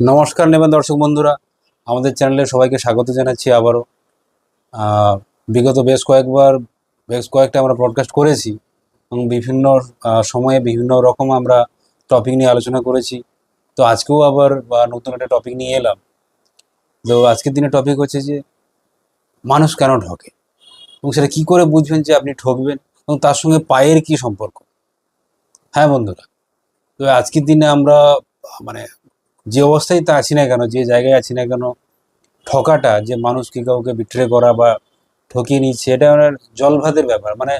নমস্কার নেবেন দর্শক বন্ধুরা। আমাদের চ্যানেলে সবাইকে স্বাগত জানাচ্ছি আবারও। বিগত বেশ কয়েকবার, বেশ কয়েকটা আমরা ব্রডকাস্ট করেছি এবং বিভিন্ন সময়ে বিভিন্ন রকম আমরা টপিক নিয়ে আলোচনা করেছি। তো আজকেও আবার নতুন একটা টপিক নিয়ে এলাম। তো আজকের দিনে টপিক হচ্ছে যে, মানুষ কেন ঠকে এবং সেটা কি করে বুঝবেন যে আপনি ঠকবেন এবং তার সঙ্গে পায়ের কি সম্পর্ক? হ্যাঁ বন্ধুরা, তো আজকের দিনে আমরা মানে যে অবস্থায় তা আছি না কেন, যে জায়গায় আছি না কেন, ঠকাটা, যে মানুষকে কাউকে বিট্রে করা বা ঠকিয়ে নিচ্ছে, এটা ওনার জলভাতের ব্যাপার। মানে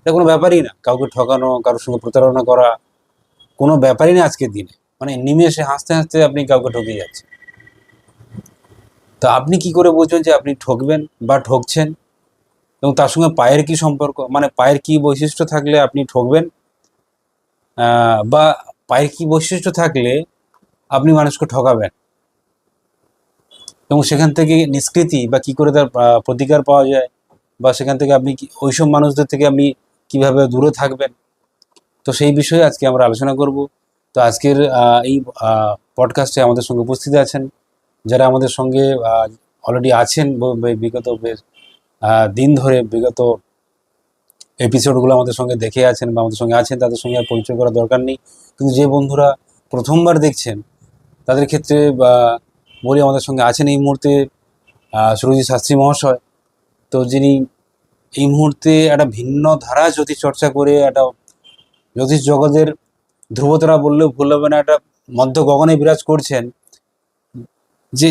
এটা কোনো ব্যাপারই না। কাউকে ঠকানো, কারোর সঙ্গে প্রতারণা করা, কোনো ব্যাপারই না আজকের দিনে। মানে নিমেষে হাসতে হাসতে আপনি কাউকে ঠকিয়ে যাচ্ছেন। তো আপনি কি করে বুঝবেন যে আপনি ঠকবেন বা ঠকছেন? এবং তার সঙ্গে পায়ের কি সম্পর্ক? মানে পায়ের কি বৈশিষ্ট্য থাকলে আপনি ঠকবেন? বা পায়ের কি বৈশিষ্ট্য থাকলে আপনি মানুষকে ঠকাবেন। এবং সেখান থেকে নিষ্কৃতি বা কি করে তার প্রতিকার পাওয়া যায় বা সেখান থেকে আপনি ওইসব মানুষদের থেকে আপনি কীভাবে দূরে থাকবেন। তো সেই বিষয়ে আজকে আমরা আলোচনা করব। তো আজকের এই পডকাস্টে আমাদের সঙ্গে উপস্থিত আছেন, যারা আমাদের সঙ্গে অলরেডি আছেন বিগত বেশ দিন ধরে বিগত এপিসোডগুলো আমাদের সঙ্গে দেখে আছেন বা আমাদের সঙ্গে আছেন, তাদের সঙ্গে আর পরিচয় করার দরকার নেই। কিন্তু যে বন্ধুরা প্রথমবার দেখছেন তাদের ক্ষেত্রে বলি আমাদের সঙ্গে আছেন এই মুহূর্তে সুরজিৎ শাস্ত্রী মহাশয়। তো যিনি এই মুহূর্তে একটা ভিন্ন ধারা জ্যোতিষ চর্চা করে একটা জ্যোতিষ জগতের ধ্রুবতারা বললেও ভুল হবে না, একটা মধ্য গগনে বিরাজ করছেন, যে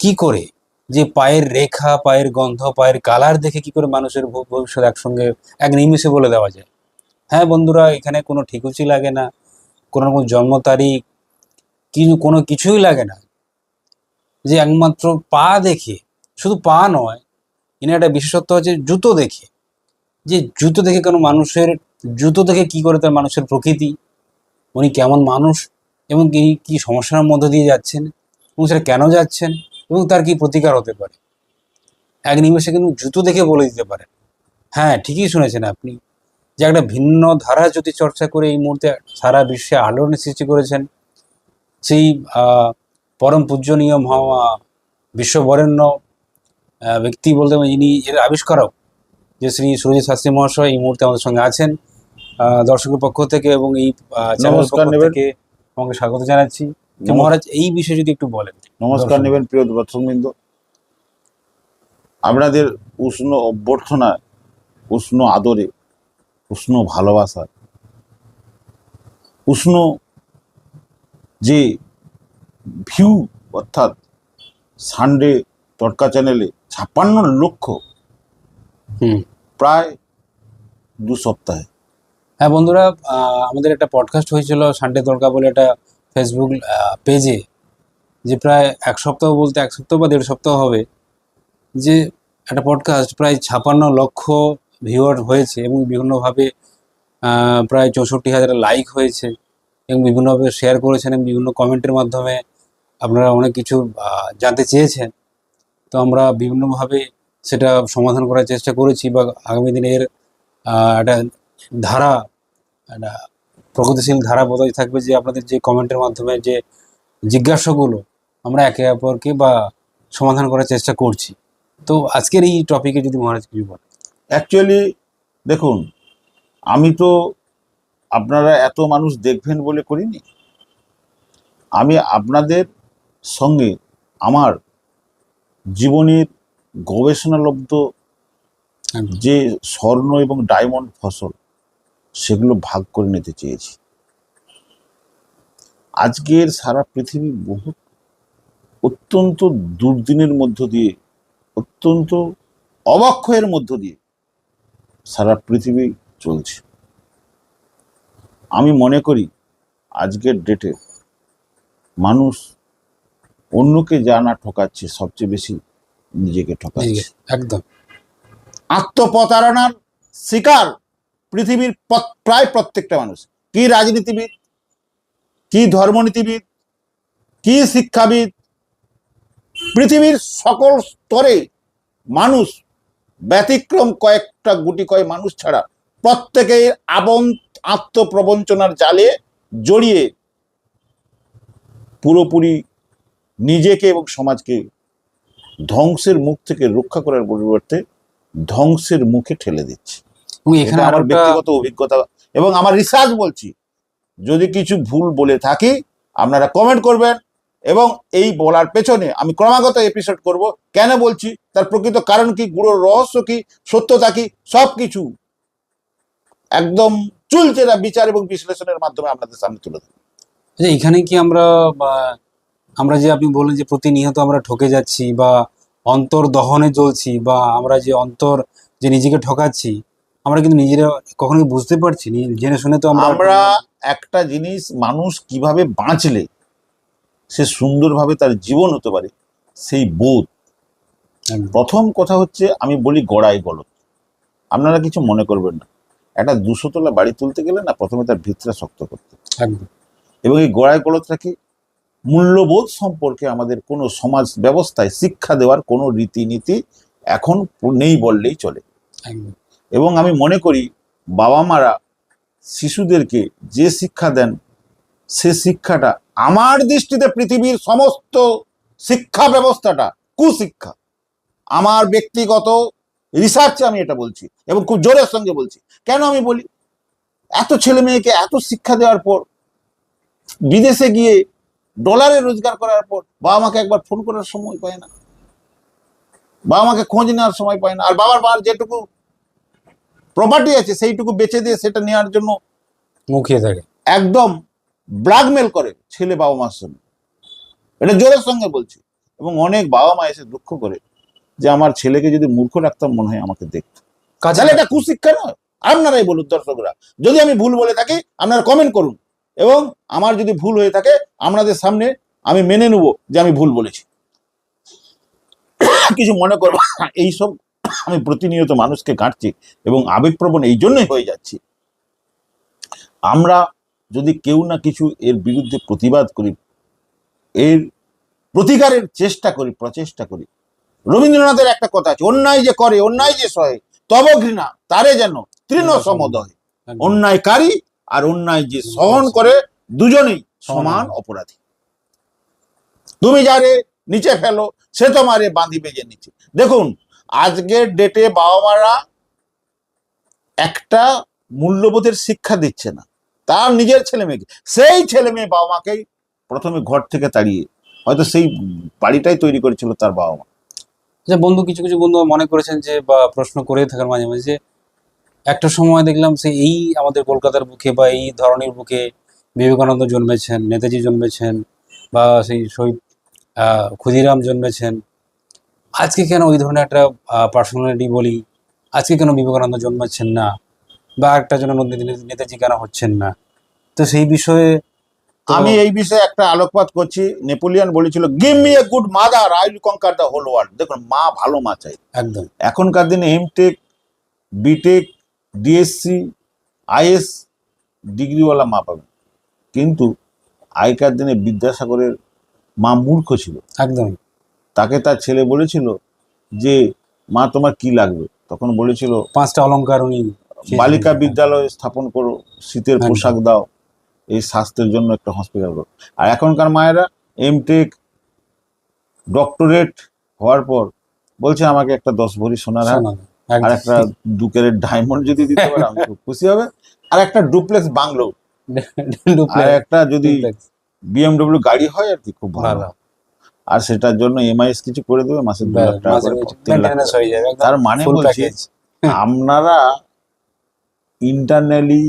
কি করে? যে পায়ের রেখা, পায়ের গন্ধ, পায়ের কালার দেখে কি করে মানুষের ভবিষ্যৎ একসঙ্গে, এক নিমিষে বলে দেওয়া যায়? হ্যাঁ বন্ধুরা, এখানে কোনো ঠিকুচি লাগে না। কোনো রকম জন্ম তারিখ কিছু কোনো কিছুই লাগে না। যে একমাত্র পা দেখে, শুধু পা নয় এখানে একটা বিশেষত্ব হচ্ছে জুতো দেখে। যে জুতো দেখে কোনো মানুষের, জুতো দেখে কি করে তার মানুষের প্রকৃতি, উনি কেমন মানুষ, এবং কি কি সমস্যার মধ্য দিয়ে যাচ্ছেন, এবং সেটা কেন যাচ্ছেন, এবং তার কি প্রতিকার হতে পারে। এক নিমেষে কিন্তু জুতো দেখে বলে দিতে পারেন। হ্যাঁ ঠিকই শুনেছেন আপনি। যে একটা ভিন্ন ধারা যদি চর্চা করে এই মুহূর্তে সারা বিশ্বে আলোড়নের সৃষ্টি করেছেন সেই পরম পূজনীয় মহা বিশ্ববরেণ্য ব্যক্তি বলতে যিনি এর আবিষ্কারক যে শ্রী সুরজিৎ শাস্ত্রী মহাশয় এই মুহূর্তে আমাদের সঙ্গে আছেন। দর্শকের পক্ষ থেকে এবং এই নমস্কার পক্ষ থেকে আমাকে স্বাগত জানাচ্ছি। মহারাজ এই বিষয়ে যদি একটু বলেন। নমস্কার নেবেন প্রিয় দর্শকবৃন্দ। আপনাদের উষ্ণ অভ্যর্থনায় উষ্ণ আদরে উষ্ণ ভালোবাসা উষ্ণ যে ভিউ অর্থাৎ সানডে তটকা চ্যানেলে ছাপ্পান্ন লক্ষ হুম। প্রায় দু সপ্তাহে। হ্যাঁ বন্ধুরা আমাদের একটা পডকাস্ট হয়েছিল সানডে তরকা বলে একটা ফেসবুক পেজে যে প্রায় এক সপ্তাহ বলতে এক সপ্তাহ বা দেড় সপ্তাহ হবে যে একটা পডকাস্ট প্রায় ছাপান্ন লক্ষ ভিউয়ার হয়েছে এবং বিভিন্নভাবে প্রায় চৌষট্টি হাজার লাইক হয়েছে। এবং বিভিন্নভাবে শেয়ার করেছেন এবং বিভিন্ন কমেন্টের মাধ্যমে আপনারা অনেক কিছু জানতে চেয়েছেন। তো আমরা বিভিন্নভাবে সেটা সমাধান করার চেষ্টা করেছি বা আগামী দিনে এর একটা ধারা, একটা প্রগতিশীল ধারা বজায় থাকবে যে আপনাদের যে কমেন্টের মাধ্যমে যে জিজ্ঞাসাগুলো আমরা একে অপরকে বা সমাধান করার চেষ্টা করছি। তো আজকের এই টপিকে যদি মহারাজ কিছু বলেন। অ্যাকচুয়ালি দেখুন, আমি তো আপনারা এত মানুষ দেখবেন বলে করিনি। আমি আপনাদের সঙ্গে আমার জীবনের গবেষণালব্ধ যে স্বর্ণ এবং ডায়মন্ড ফসল সেগুলো ভাগ করে নিতে চেয়েছি। আজকের সারা পৃথিবী বহু অত্যন্ত দুর্দিনের মধ্য দিয়ে অত্যন্ত অবক্ষয়ের মধ্য দিয়ে সারা পৃথিবী চলছে। আমি মনে করি আজকের ডেটে মানুষ অন্যকে যা না ঠকাচ্ছে সবচেয়ে বেশি নিজেকে ঠকাচ্ছে। একদম। আত্মপ্রতারণার শিকার পৃথিবীর প্র- প্রায় প্রত্যেকটা মানুষ। কি রাজনীতিবিদ কি ধর্মনীতিবিদ কি শিক্ষাবিদ পৃথিবীর সকল স্তরে মানুষ ব্যতিক্রম কয়েকটা গুটি কয় মানুষ ছাড়া প্রত্যেকে আবন আত্মপ্রবঞ্চনার জালে জড়িয়ে পুরোপুরি নিজেকে এবং সমাজকে ধ্বংসের মুখ থেকে রক্ষা করার পরিবর্তে ধ্বংসের মুখে ঠেলে দিচ্ছে। এখানে আমার ব্যক্তিগত অভিজ্ঞতা এবং আমার রিসার্চ বলছি। যদি কিছু ভুল বলে থাকি আপনারা কমেন্ট করবেন এবং এই বলার পেছনে আমি ক্রমাগত এপিসোড করব। কেন বলছি? তার প্রকৃত কারণ কি? গুঁড়োর রহস্য কি? সত্যতা কি? সব কিছু একদম চুলচেরা বিচার এবং বিশ্লেষণের মাধ্যমে আপনাদের সামনে তুলে ধরব। যে এখানে কি আমরা আমরা যে আপনি বললেন যে প্রতিনিয়ত আমরা ঠকে যাচ্ছি বা অন্তর দহনে জ্বলছি বা আমরা যে অন্তর যে নিজেকে ঠকাচ্ছি আমরা কিন্তু নিজেরা কখনো বুঝতে পারছি নি- জেনে শুনে তো আমরা আমরা একটা জিনিস মানুষ কীভাবে বাঁচলে সে সুন্দরভাবে তার জীবন হতে পারে সেই বোধ। প্রথম কথা হচ্ছে আমি বলি গড়াই গলত আপনারা কিছু মনে করবেন না। একটা দুশো দুশোতলা বাড়ি তুলতে গেলে না প্রথমে তার ভিতরে শক্ত করতে হয়। এবং এই গোড়ায় গলতটা কি মূল্যবোধ সম্পর্কে আমাদের কোনো সমাজ ব্যবস্থায় শিক্ষা দেওয়ার কোনো রীতিনীতি এখন নেই বললেই চলে। এবং আমি মনে করি বাবা মারা শিশুদেরকে যে শিক্ষা দেন সে শিক্ষাটা আমার দৃষ্টিতে পৃথিবীর সমস্ত শিক্ষা ব্যবস্থাটা কুশিক্ষা। আমার ব্যক্তিগত রিসার্চে আমি এটা বলছি এবং খুব জোরের সঙ্গে বলছি। কেন আমি বলি? এত ছেলে মেয়েকে এত শিক্ষা দেওয়ার পর বিদেশে গিয়ে ডলারে রোজগার করার পর বাবা মাকে একবার ফোন করার সময় পায় না। বাবা মাকে খোঁজ নেওয়ার সময় পায় না। আর বাবার মার যেটুকু প্রপার্টি আছে সেইটুকু বেচে দিয়ে সেটা নেওয়ার জন্য মুখিয়ে থাকে। একদম ব্ল্যাকমেল করে ছেলে বাবা মার সঙ্গে এটা জোরের সঙ্গে বলছি এবং অনেক বাবা মা এসে দুঃখ করে যে আমার ছেলেকে যদি মূর্খ রাখতাম মনে হয় আমাকে দেখতো। তাহলে এটা কুশিক্ষা নয়। আপনারাই বলুন দর্শকরা। যদি আমি ভুল বলে থাকি আপনারা কমেন্ট করুন। এবং আমার যদি ভুল হয়ে থাকে আপনাদের সামনে আমি মেনে নেব যে আমি ভুল বলেছি। কিছু মনে করব এইসব আমি প্রতিনিয়ত মানুষকে কাটছি এবং আবেগপ্রবণ এই জন্যই হয়ে যাচ্ছি। আমরা যদি কেউ না কিছু এর বিরুদ্ধে প্রতিবাদ করি এর প্রতিকারের চেষ্টা করি প্রচেষ্টা করি রবীন্দ্রনাথের একটা কথা আছে অন্যায় যে করে অন্যায় যে সহে তব ঘৃণা তারে যেন তৃণ সমদয়। অন্যায়কারী আর অন্যায় যে সহন করে দুজনেই সমান অপরাধী। তুমি যারে নিচে ফেলো সে তোমারে বাঁধি বেজে নিচে দেখুন আজকের ডেটে বাবা মারা একটা মূল্যবোধের শিক্ষা দিচ্ছে না। তার নিজের ছেলে মেয়েকে সেই ছেলে মেয়ে বাবা মাকেই প্রথমে ঘর থেকে তাড়িয়ে হয়তো সেই বাড়িটাই তৈরি করেছিল তার বাবা মা যে বন্ধু, কিছু কিছু বন্ধু মনে করেছেন যে, বা প্রশ্ন করে থাকার মাঝে মাঝে যে, একটা সময় দেখলাম সে এই আমাদের কলকাতার বুকে বা এই ধরনের বুকে বিবেকানন্দ জন্মেছেন, নেতাজি জন্মেছেন, বা সেই শহীদ ক্ষুদিরাম জন্মেছেন। আজকে কেন ওই ধরনের একটা পার্সোনালিটি বলি? আজকে কেন বিবেকানন্দ জন্মাচ্ছেন না? বা একটা জন নেতাজি- কেন হচ্ছেন না? তো সেই বিষয়ে আমি এই বিষয়ে একটা আলোকপাত করছি। নেপোলিয়ান বলেছিল give me a good mother I will conquer the whole world দেখুন মা ভালো মা চাই। একদম। এখনকার দিনে এমটেক বিটেক ডিএসসি আইএস ডিগ্রিওয়ালা মা পাবেন। কিন্তু আগেকার দিনে বিদ্যাসাগরের মা মূর্খ ছিল। একদম। তাকে তার ছেলে বলেছিল যে মা তোমার কি লাগবে? তখন বলেছিল পাঁচটা অলংকার উনি বালিকা বিদ্যালয় স্থাপন করো শীতের পোশাক দাও এই স্বাস্থ্যের জন্য একটা হসপিটাল আর এখনকার মায়েরা এমটেক ডক্টরেট হওয়ার পর বলছে আমাকে একটা দশ ভরি সোনার আর একটা দু ক্যারেট ডায়মন্ড যদি দিতে পারে আমি খুব খুশি হবে। আর একটা ডুপ্লেক্স বাংলো আর একটা যদি বিএমডব্লিউ গাড়ি হয় আর কি খুব ভালো। আর সেটার জন্য এমআইএস কিছু করে দেবে মাসে দু লাখ টাকা হয়ে তার মানে বলছি আপনারা ইন্টারনালি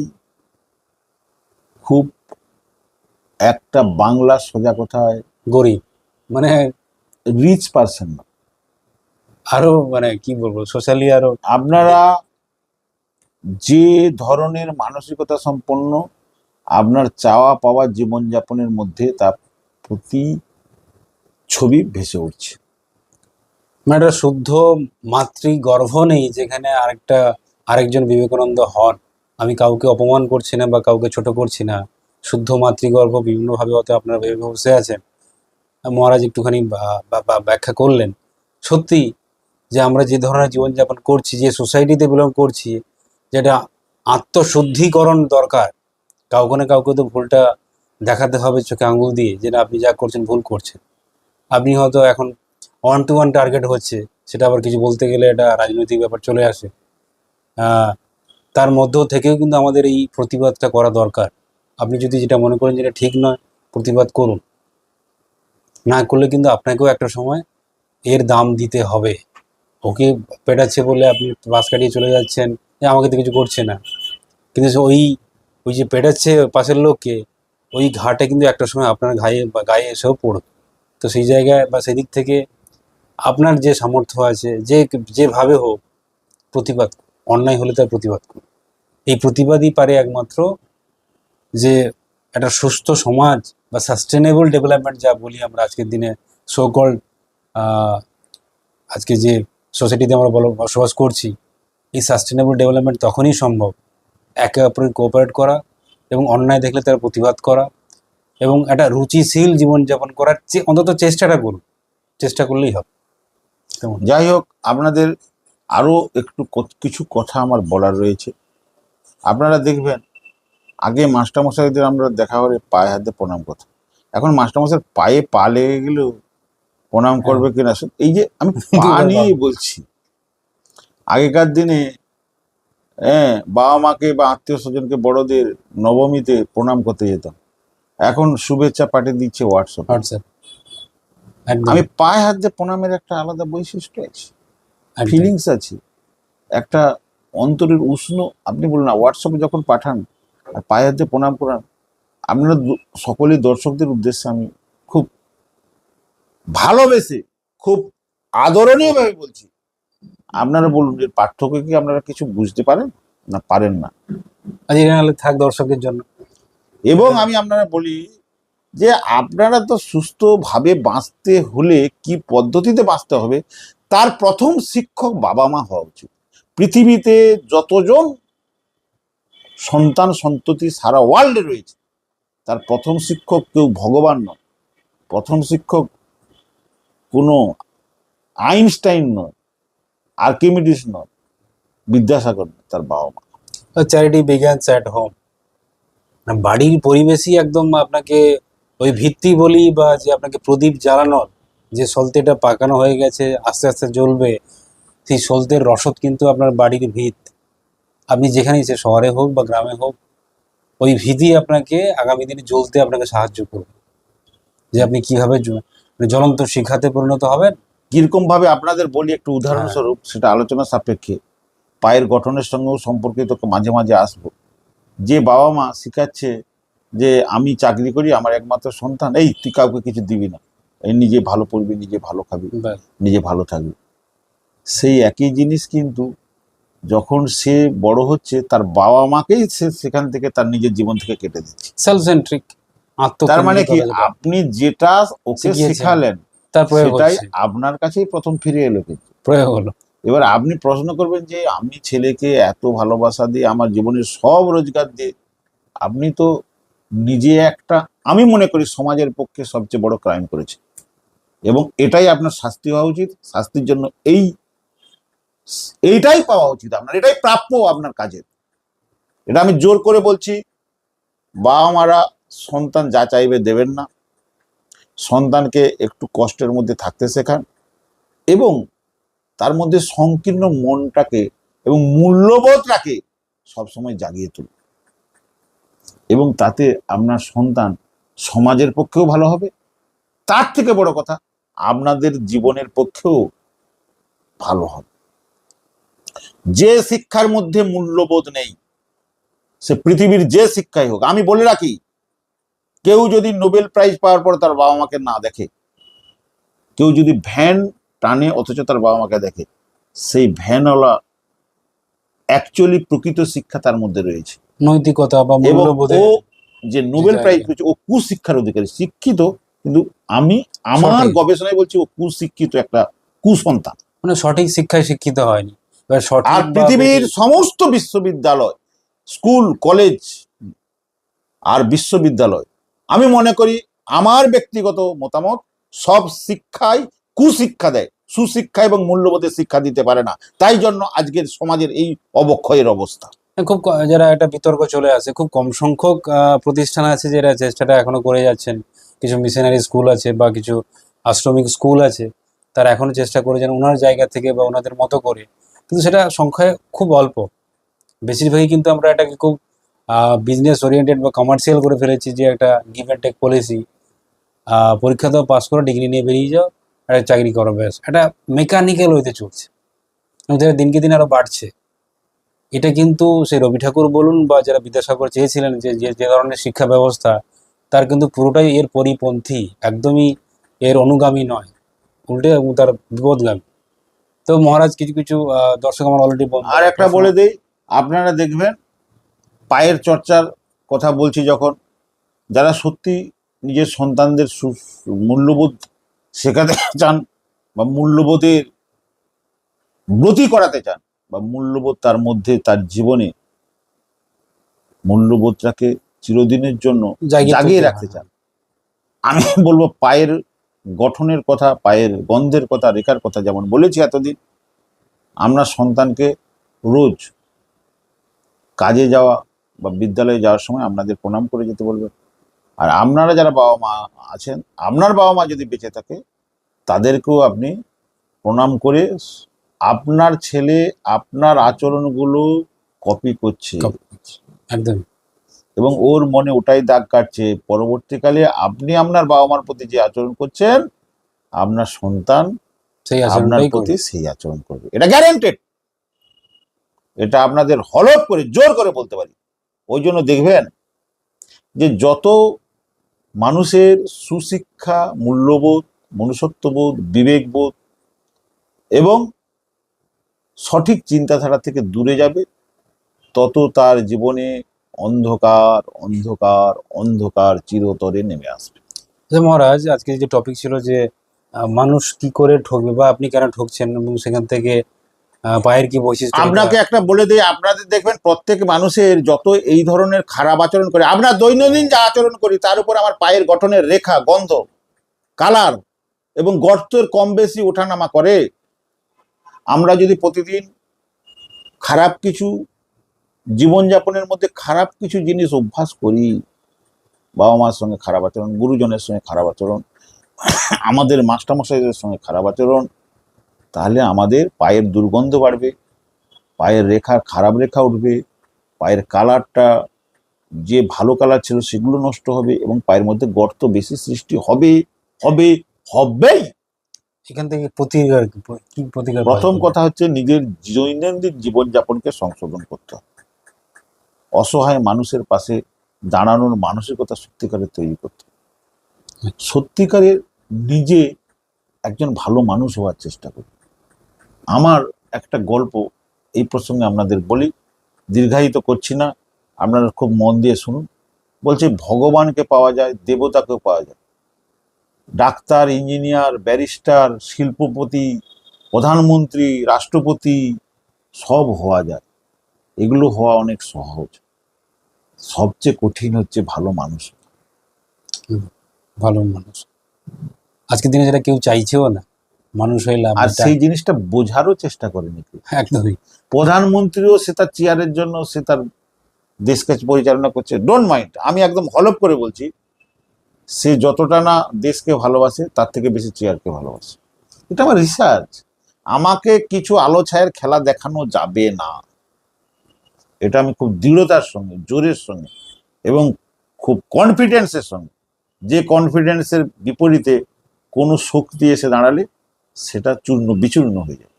খুব একটা বাংলা সোজা কথায় গরিব মানে রিচ পারসন না। আরও মানে কি বলব সোশ্যালি আরও আপনারা যে ধরনের মানসিকতা সম্পন্ন আপনার চাওয়া পাওয়া জীবনযাপনের মধ্যে তার প্রতি ছবি ভেসে উঠছে। মানে একটা শুদ্ধ মাতৃ গর্ভ নেই যেখানে আরেকটা আরেকজন বিবেকানন্দ হন। আমি কাউকে অপমান করছি না বা কাউকে ছোট করছি না। শুদ্ধ মাতৃগর্ভ বিভিন্নভাবে হয়তো আপনারা ভেবে বসে আছেন। মহারাজ একটুখানি ব্যাখ্যা করলেন। সত্যি যে আমরা যে ধরনের জীবনযাপন করছি, যে সোসাইটিতে বিলং করছি, যেটা আত্মশুদ্ধিকরণ দরকার, কাউকে না কাউকে তো ভুলটা দেখাতে হবে চোখে আঙুল দিয়ে, যে আপনি যা করছেন ভুল করছেন। আপনি হয়তো এখন ওয়ান টু ওয়ান টার্গেট হচ্ছে, সেটা আবার কিছু বলতে গেলে এটা রাজনৈতিক ব্যাপার চলে আসে। তার মধ্য থেকেও কিন্তু আমাদের এই প্রতিবাদটা করা দরকার। আপনি যদি যেটা মনে করেন যেটা ঠিক নয়, প্রতিবাদ করুন। না করলে কিন্তু আপনাকেও একটা সময় এর দাম দিতে হবে। ওকে পেটাচ্ছে বলে আপনি বাস কাটিয়ে চলে যাচ্ছেন আমাকে তো কিছু করছে না। কিন্তু ওই ওই যে পেটাচ্ছে পাশের লোককে, ওই ঘাটে কিন্তু একটা সময় আপনার গায়ে গায়ে এসেও পড়বে। তো সেই জায়গায় বা সেদিক থেকে আপনার যে সামর্থ্য আছে, যে, যেভাবে হোক প্রতিবাদ। অন্যায় হলে তার প্রতিবাদ করুন। এই প্রতিবাদই পারে একমাত্র যে একটা সুস্থ সমাজ বা সাস্টেনেবল ডেভেলপমেন্ট যা বলি আমরা আজকের দিনে সো কল্ড আজকে যে সোসাইটিতে আমরা বলো, বসবাস করছি, এই সাস্টেনেবল ডেভেলপমেন্ট তখনই সম্ভব। একে অপরের কোঅপারেট করা এবং অন্যায় দেখলে তার প্রতিবাদ করা এবং একটা রুচিশীল জীবনযাপন করার অন্তত চেষ্টাটা করুন। চেষ্টা করলেই হবে। যাই হোক, আপনাদের আরও একটু কিছু কথা আমার বলার রয়েছে। আপনারা দেখবেন আগে মাস্টারমশাইদের আমরা দেখা হলে পায়ে হাতে প্রণাম করতাম। এখন মাস্টারমশাই পায়ে পা লেগে গেলেও প্রণাম করবে কিনা সে- এই যে আমি পা নিয়েই বলছি আগেকার দিনে হ্যাঁ বাবা মাকে বা আত্মীয় স্বজনকে বড়দের নবমীতে প্রণাম করতে যেতাম। এখন শুভেচ্ছা পাঠিয়ে দিচ্ছে হোয়াটসঅ্যাপ হোয়াটসঅ্যাপ আমি পায়ে হাত দিয়ে প্রণামের একটা আলাদা বৈশিষ্ট্য আছে। ফিলিংস আছে। একটা অন্তরের উষ্ণ আপনি বলুন না হোয়াটসঅ্যাপে যখন পাঠান আর পায়ে হাতে প্রণাম করান আপনারা সকলেই দর্শকদের উদ্দেশ্যে আমি খুব ভালোবেসে খুব আদরণীয়ভাবে বলছি আপনারা বলুন এর পার্থক্য কি আপনারা কিছু বুঝতে পারেন? না পারেন না। থাক দর্শকের জন্য। এবং আমি আপনারা বলি যে আপনারা তো সুস্থভাবে বাঁচতে হলে কি পদ্ধতিতে বাঁচতে হবে তার প্রথম শিক্ষক বাবা মা হওয়া উচিত। পৃথিবীতে যতজন সন্তান সন্ততি সারা ওয়ার্ল্ডে রয়েছে, তার প্রথম শিক্ষক কেউ ভগবান নয়। প্রথম শিক্ষক কোনো আইনস্টাইন নয়, আর্কিমিডিস নয়, বিদ্যাসাগর তার বাবা মা। চ্যারিটি বিজ্ঞানস অ্যাট হোম বাড়ির পরিবেশই একদম আপনাকে ওই ভিত্তি বলি বা যে আপনাকে প্রদীপ জ্বালানোর যে সলতেটা পাকানো হয়ে গেছে আস্তে আস্তে জ্বলবে সেই সলতের রসদ কিন্তু আপনার বাড়ির ভিত। আপনি যেখানেই সে শহরে হোক বা গ্রামে হোক ওই ভিতই আপনাকে আগামী দিনে জ্বলতে আপনাকে সাহায্য করবে। যে আপনি কীভাবে মানে জ্বলন্ত শিখাতে পরিণত হবেন। কীরকমভাবে আপনাদের বলি একটু উদাহরণস্বরূপ সেটা আলোচনা সাপেক্ষে। পায়ের গঠনের সঙ্গেও সম্পর্কিত মাঝে মাঝে আসব। যে বাবা মা শিখাচ্ছে যে আমি চাকরি করি আমার একমাত্র সন্তান। এই তুই কাউকে কিছু দিবি না। নিজে ভালো পড়বি নিজে ভালো খাবি নিজে ভালো থাকবি। সেই একই জিনিস কিন্তু যখন সে বড় হচ্ছে তার বাবা মাকেই সে সেখান থেকে তার নিজের জীবন থেকে কেটে দিচ্ছে। সেলফ সেন্ট্রিক তার মানে কি আপনি যেটা ওকে শিখালেন সেটাই আপনার কাছেই প্রথম ফিরে এলো কিন্তু। প্রয়োগ হলো। এবার আপনি প্রশ্ন করবেন যে আমি ছেলেকে এত ভালোবাসা দিয়ে আমার জীবনের সব রোজগার দিয়ে আপনি তো নিজে একটা আমি মনে করি সমাজের পক্ষে সবচেয়ে বড় ক্রাইম করেছে। এবং এটাই আপনার শাস্তি হওয়া উচিত। শাস্তির জন্য এই, এইটাই পাওয়া উচিত আপনার। এটাই প্রাপ্য আপনার কাজের। এটা আমি জোর করে বলছি বাবা মারা সন্তান যা চাইবে দেবেন না। সন্তানকে একটু কষ্টের মধ্যে থাকতে শেখান এবং তার মধ্যে সংকীর্ণ মনটাকে এবং মূল্যবোধটাকে সবসময় জাগিয়ে তুলুন। এবং তাতে আপনার সন্তান সমাজের পক্ষেও ভালো হবে। তার থেকে বড় কথা আপনাদের জীবনের পক্ষেও ভালো হবে। যে শিক্ষার মধ্যে মূল্যবোধ নেই সে পৃথিবীর যে শিক্ষাই হোক আমি বলে রাখি কেউ যদি নোবেল প্রাইজ পাওয়ার পর তার বাবা মাকে না দেখে কেউ যদি ভ্যান টানে অথচ তার বাবা মাকে দেখে সেই ভ্যানওয়ালা অ্যাকচুয়ালি প্রকৃত শিক্ষা তার মধ্যে রয়েছে। নৈতিকতা বা মূল্যবোধে ও যে নোবেল প্রাইজ পেয়েছে ও কুশিক্ষার অধিকারী শিক্ষিত কিন্তু আমি আমার গবেষণায় বলছি ও কুশিক্ষিত একটা কুসন্তান। মানে সঠিক শিক্ষায় শিক্ষিত হয়নি। আর পৃথিবীর সমস্ত বিশ্ববিদ্যালয় স্কুল কলেজ আর বিশ্ববিদ্যালয় আমি মনে করি আমার ব্যক্তিগত মতামত সব শিক্ষাই কুশিক্ষা দেয়। সুশিক্ষা এবং মূল্যবোধের শিক্ষা দিতে পারে না। তাই জন্য আজকের সমাজের এই অবক্ষয়ের অবস্থা। খুব যারা একটা বিতর্ক চলে আসে খুব কম সংখ্যক আহ, প্রতিষ্ঠান আছে যারা চেষ্টাটা এখনও করে যাচ্ছেন। কিছু মিশনারি স্কুল আছে বা কিছু আশ্রমিক স্কুল আছে, তারা এখনও চেষ্টা করে যেন ওনার জায়গা থেকে বা ওনাদের মতো করে। কিন্তু সেটা সংখ্যায় খুব অল্প। বেশিরভাগই কিন্তু আমরা এটাকে খুব বিজনেস ওরিয়েন্টেড বা কমার্শিয়াল করে ফেলেছি যে একটা গিভ অ্যান্ড টেক পলিসি পরীক্ষা দাও পাস করো ডিগ্রি নিয়ে বেরিয়ে যাও একটা চাকরি করো, ব্যাস। এটা মেকানিক্যাল হইতে চলছে। এবং যেটা দিনকে দিন আরও বাড়ছে। এটা কিন্তু সেই রবি ঠাকুর বলুন বা যারা বিদ্যাসাগর চেয়েছিলেন যে যে ধরনের শিক্ষা ব্যবস্থা তার কিন্তু পুরোটাই এর পরিপন্থী একদমই এর অনুগামী নয়। উল্টে তার বিপদগামী। তো মহারাজ কিছু কিছু দর্শক আমার অলরেডি আর একটা বলে দেই আপনারা দেখবেন পায়ের চর্চার কথা বলছি যখন যারা সত্যি নিজের সন্তানদের সু- মূল্যবোধ শেখাতে চান বা মূল্যবোধের ব্রতী করাতে চান বা মূল্যবোধ তার মধ্যে তার জীবনে মূল্যবোধটাকে চিরদিনের জন্য জাগিয়ে রাখতে চান। আমি বলব পায়ের গঠনের কথা পায়ের গন্ধের কথা রেখার কথা যেমন বলেছি এতদিন আমরা সন্তানকে রোজ কাজে যাওয়া বা বিদ্যালয়ে যাওয়ার সময় আপনাদের প্রণাম করে যেতে বলবেন আর আপনারা যারা বাবা মা আছেন আপনার বাবা মা যদি বেঁচে থাকে তাদেরকেও আপনি প্রণাম করে আপনার ছেলে আপনার আচরণগুলো কপি করছে। একদম। এবং ওর মনে ওটাই দাগ কাটছে। পরবর্তীকালে আপনি আপনার বাবা মার প্রতি যে আচরণ করছেন আপনার সন্তান সেই আপনার প্রতি। সেই আচরণ করবে। এটা গ্যারেন্টেড এটা আপনাদের হলফ করে জোর করে বলতে পারি। ওই জন্য দেখবেন যে যত মানুষের সুশিক্ষা মূল্যবোধ মনুষ্যত্ববোধ বিবেকবোধ এবং সঠিক চিন্তাধারা থেকে দূরে যাবে তত তার জীবনে অন্ধকার অন্ধকার অন্ধকার চিরতরে নেমে আসবে। মহারাজ আজকে যে টপিক ছিল যে মানুষ কি করে ঠকবে বা আপনি কেন ঠকছেন এবং সেখান থেকে পায়ের কি বৈশিষ্ট্য আপনাকে একটা বলে দিই আপনাদের দেখবেন প্রত্যেক মানুষের যত এই ধরনের খারাপ আচরণ করে আমরা দৈনন্দিন যা আচরণ করি তার উপর আমার পায়ের গঠনের রেখা গন্ধ কালার এবং গর্তের কম বেশি ওঠানামা করে। আমরা যদি প্রতিদিন খারাপ কিছু জীবনযাপনের মধ্যে খারাপ কিছু জিনিস অভ্যাস করি বাবা মার সঙ্গে খারাপ আচরণ গুরুজনের সঙ্গে খারাপ আচরণ আমাদের মাস্টারমশাইদের সঙ্গে খারাপ আচরণ তাহলে আমাদের পায়ের দুর্গন্ধ বাড়বে পায়ের রেখা খারাপ রেখা উঠবে পায়ের কালারটা যে ভালো কালার ছিল সেগুলো নষ্ট হবে এবং পায়ের মধ্যে গর্ত বেশি সৃষ্টি হবে হবে হবেই। সেখান থেকে প্রতিকার কি প্রতিকার প্রথম কথা হচ্ছে নিজের দৈনন্দিন জীবনযাপনকে সংশোধন করতে হবে। অসহায় মানুষের পাশে দাঁড়ানোর মানসিকতা সত্যিকারের তৈরি করতে সত্যিকারের নিজে একজন ভালো মানুষ হওয়ার চেষ্টা করি আমার একটা গল্প এই প্রসঙ্গে আপনাদের বলি দীর্ঘায়িত করছি না আপনারা খুব মন দিয়ে শুনুন। বলছে ভগবানকে পাওয়া যায় দেবতাকেও পাওয়া যায়। ডাক্তার ইঞ্জিনিয়ার ব্যারিস্টার শিল্পপতি প্রধানমন্ত্রী রাষ্ট্রপতি সব হওয়া যায়। এগুলো হওয়া অনেক সহজ। সবচেয়ে কঠিন হচ্ছে ভালো মানুষ। ভালো মানুষ। আজকের দিনে যেটা কেউ চাইছেও না মানুষ হয়ে লাভ আর সেই জিনিসটা বোঝারও চেষ্টা করেনি কেউ। একদমই। প্রধানমন্ত্রীও সে তার চেয়ারের জন্য সে তার দেশকে পরিচালনা করছে। ডোন্ট মাইন্ড আমি একদম হলপ করে বলছি সে যতটা না দেশকে ভালোবাসে তার থেকে বেশি চেয়ারকে ভালোবাসে। এটা আমার রিসার্চ আমাকে কিছু আলো ছায়ের খেলা দেখানো যাবে না। এটা আমি খুব দৃঢ়তার সঙ্গে, জোরের সঙ্গে এবং খুব কনফিডেন্সের সঙ্গে। যে কনফিডেন্সের বিপরীতে কোনো শক্তি এসে দাঁড়ালে সেটা চূর্ণ, বিচূর্ণ হয়ে যায়।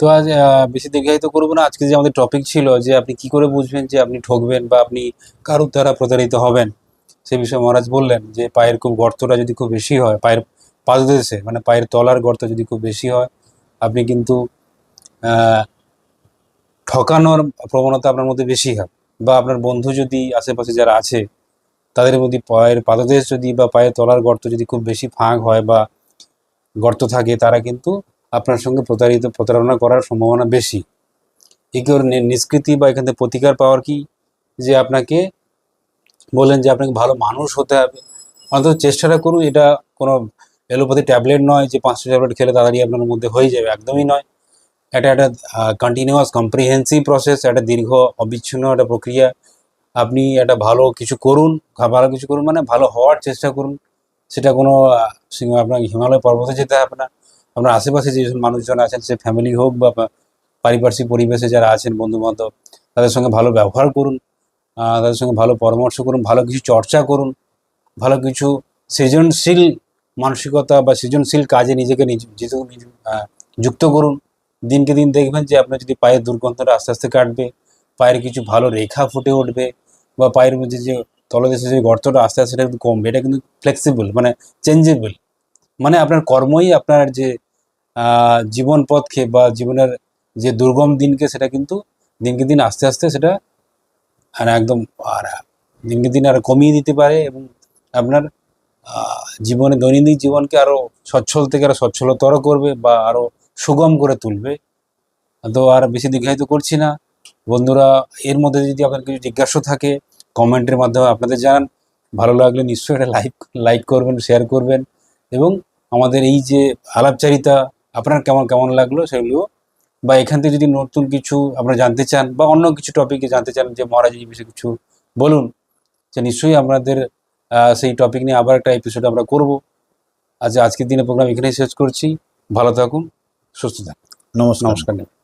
তো আজ বেশি দীর্ঘায়িত করব না। আজকে যে আমাদের টপিক ছিল যে আপনি কি করে বুঝবেন যে আপনি ঠকবেন বা আপনি কারোর দ্বারা প্রতারিত হবেন, সে বিষয়ে মহারাজ বললেন যে পায়ের খুব গর্তটা যদি খুব বেশি হয়, পায়ের পাদদেশে মানে পায়ের তলার গর্ত যদি খুব বেশি হয়, আপনি কিন্তু ঠকানোর প্রবণতা আপনার মধ্যে বেশি হয়। বা আপনার বন্ধু যদি আশেপাশে যারা আছে, তাদের মধ্যে পায়ের পাদদেশ যদি বা পায়ের তলার গর্ত যদি খুব বেশি ফাঁক হয় বা গর্ত থাকে, তারা কিন্তু আপনার সঙ্গে প্রতারিত, প্রতারণা করার সম্ভাবনা বেশি। ওর নি- নিষ্কৃতি বা এখান থেকে প্রতিকার পাওয়ার কি? যে আপনাকে বললেন যে আপনাকে ভালো মানুষ হতে হবে। অন্তত চেষ্টাটা করুন, এটা কোনো এলোপ্যাথি ট্যাবলেট নয় যে পাঁচটা ট্যাবলেট খেলে তাড়াতাড়ি আপনার মধ্যে হয়ে যাবে, একদমই নয়। এটা একটা কন্টিনিউয়াস কম্প্রিহেন্সিভ প্রসেস একটা দীর্ঘ অবিচ্ছিন্ন একটা প্রক্রিয়া। আপনি একটা ভালো কিছু করুন, ভালো কিছু করুন মানে ভালো হওয়ার চেষ্টা করুন। সেটা কোনো আপনার হিমালয় পর্বতে যেতে হবে না। আপনার আশেপাশে যে মানুষজন আছেন, সে ফ্যামিলি হোক বা পারিপার্শ্বিক পরিবেশে যারা আছেন বন্ধু বান্ধব তাদের সঙ্গে ভালো ব্যবহার করুন তাদের সঙ্গে ভালো পরামর্শ করুন, ভালো কিছু চর্চা করুন, ভালো কিছু সৃজনশীল মানসিকতা বা সৃজনশীল কাজে নিজেকে নিজ নিজ- যুক্ত করুন। দিনকে দিন দেখবেন যে আপনার যদি পায়ের দুর্গন্ধটা আস্তে আস্তে কাটবে, পায়ের কিছু ভালো রেখা ফুটে উঠবে বা পায়ের মধ্যে যে তলদেশে যে গর্তটা আস্তে আস্তে সেটা কিন্তু কমবে, এটা কিন্তু ফ্লেক্সিবল মানে চেঞ্জেবল মানে আপনার কর্মই আপনার যে জীবন পথকে বা জীবনের যে দুর্গম দিনকে সেটা কিন্তু দিনকে দিন আস্তে আস্তে সেটা আর একদম, আর দিনকে দিন আর কমিয়ে দিতে পারে এবং আপনার জীবনে দৈনন্দিন জীবনকে আরও সচ্ছল থেকে আরও সচ্ছলতর করবে বা আরও সুগম করে তুলবে। তো আর বেশি দীর্ঘায়িত করছি না। বন্ধুরা, এর মধ্যে যদি আপনার কিছু জিজ্ঞাসা থাকে, কমেন্টের মাধ্যমে আপনাদের জানান। ভালো লাগলে নিশ্চয়ই এটা লাইক লাইক করবেন, শেয়ার করবেন এবং আমাদের এই যে আলাপচারিতা, আপনার কেমন কেমন লাগল সেগুলো বা এখান থেকে যদি নতুন কিছু আপনারা জানতে চান বা অন্য কিছু টপিকে জানতে চান, যে মহারাজ এই বিষয়ে কিছু বলুন, যে নিশ্চয়ই আপনাদের সেই টপিক নিয়ে আবার একটা এপিসোড আমরা করব। আজ, আজকের দিনে প্রোগ্রাম এখানেই শেষ করছি। ভালো থাকুন। সুস্থ থাকুন নমস্কার নমস্কার